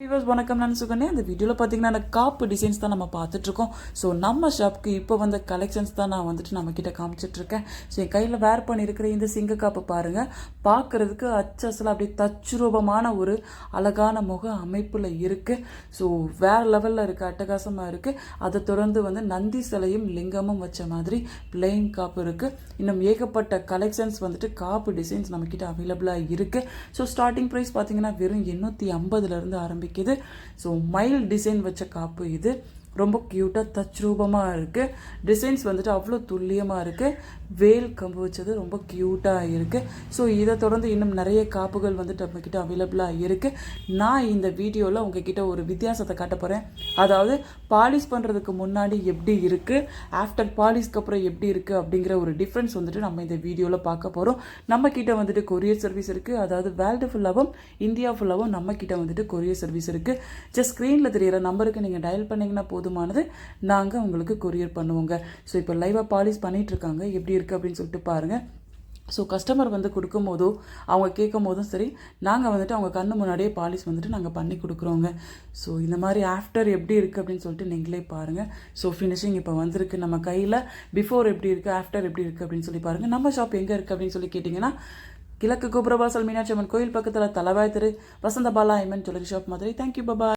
Viewers வணக்கம். நான் சுகன்யா. அந்த வீடியோவில் பார்த்தீங்கன்னா அந்த காப்பு டிசைன்ஸ் தான் நம்ம பார்த்துட்ருக்கோம் ஸோ நம்ம ஷாப்க்கு இப்போ வந்த கலெக்ஷன்ஸ் தான் நான் வந்துட்டு நம்மக்கிட்ட காமிச்சிட்ருக்கேன். ஸோ என் கையில் வேர் பண்ணியிருக்கிற இந்த சிங்க காப்பு பாருங்கள் பார்க்குறதுக்கு அச்சசில் அப்படியே தச்சுரூபமான ஒரு அழகான முக அமைப்பில் இருக்குது ஸோ வேறு லெவலில் இருக்குது அட்டகாசமாக இருக்குது அதை தொடர்ந்து வந்து நந்தி சிலையும் லிங்கமும் வச்ச மாதிரி பிளெயின் காப்பு இருக்குது இன்னும் ஏகப்பட்ட கலெக்ஷன்ஸ் வந்துட்டு காப்பு டிசைன்ஸ் நம்மக்கிட்ட அவைலபிளாக இருக்குது ஸோ ஸ்டார்டிங் ப்ரைஸ் பார்த்தீங்கன்னா வெறும் எண்ணூற்றி ஐம்பதுலேருந்து ஆரம்பிக்குது ஸோ மைல் டிசைன் வச்ச காப்பு இது. ரொம்ப க்யூட்டாக தச்ரூபமாக இருக்குது டிசைன்ஸ் வந்துட்டு அவ்வளோ துல்லியமாக இருக்குது வேல் கம்பு வச்சது ரொம்ப க்யூட்டாக இருக்குது ஸோ இதை தொடர்ந்து இன்னும் நிறைய காப்புகள் வந்துட்டு நம்மக்கிட்ட அவைலபிளாக இருக்குது நான் இந்த வீடியோவில் உங்ககிட்ட ஒரு வித்தியாசத்தை காட்ட போகிறேன் அதாவது பாலிஷ் பண்ணுறதுக்கு முன்னாடி எப்படி இருக்குது ஆஃப்டர் பாலிஷ்க்கு அப்புறம் எப்படி இருக்குது அப்படிங்கிற ஒரு டிஃப்ரென்ஸ் வந்துட்டு நம்ம இந்த வீடியோவில் பார்க்க போகிறோம் நம்மக்கிட்ட வந்துட்டு கொரியர் சர்வீஸ் இருக்குது அதாவது வேர்ல்டு ஃபுல்லாகவும் இந்தியா ஃபுல்லாகவும் நம்மக்கிட்ட வந்துட்டு கொரியர் சர்வீஸ் இருக்குது ஜஸ்ட் ஸ்க்ரீனில் தெரியிற நம்பருக்கு நீங்கள் டயல் பண்ணிங்கன்னா போதுமானது. நாங்கள் உங்களுக்கு கொரியர் பண்ணுவோங்க. ஸோ இப்போ லைவாக பாலிஷ் பண்ணிகிட்ருக்காங்க இருக்காங்க எப்படி இருக்குது அப்படின்னு சொல்லிட்டு பாருங்கள் ஸோ கஸ்டமர் வந்து கொடுக்கும் போதோ அவங்க கேட்கும் போதும் சரி நாங்கள் வந்துட்டு அவங்க கண்ணு முன்னாடியே பாலிஷ் வந்துட்டு நாங்கள் பண்ணி கொடுக்குறோங்க. ஸோ இந்த மாதிரி ஆஃப்டர் எப்படி இருக்குது அப்படின்னு சொல்லிட்டு நீங்களே பாருங்கள் ஸோ ஃபினிஷிங் இப்போ வந்திருக்கு. நம்ம கையில் பிஃபோர் எப்படி இருக்குது ஆஃப்டர் எப்படி இருக்குது அப்படின்னு சொல்லி பாருங்கள் நம்ம ஷாப் எங்கே இருக்குது அப்படின்னு சொல்லி கேட்டிங்கன்னா கிழக்கு கோபுரவாசல் மீனாட்சி அம்மன் கோயில் பக்கத்தில் தலவாய் திரு வசந்த பாலா ஐமன் ஜுவல்லரி ஷாப் மாதிரி தேங்க்யூ பபா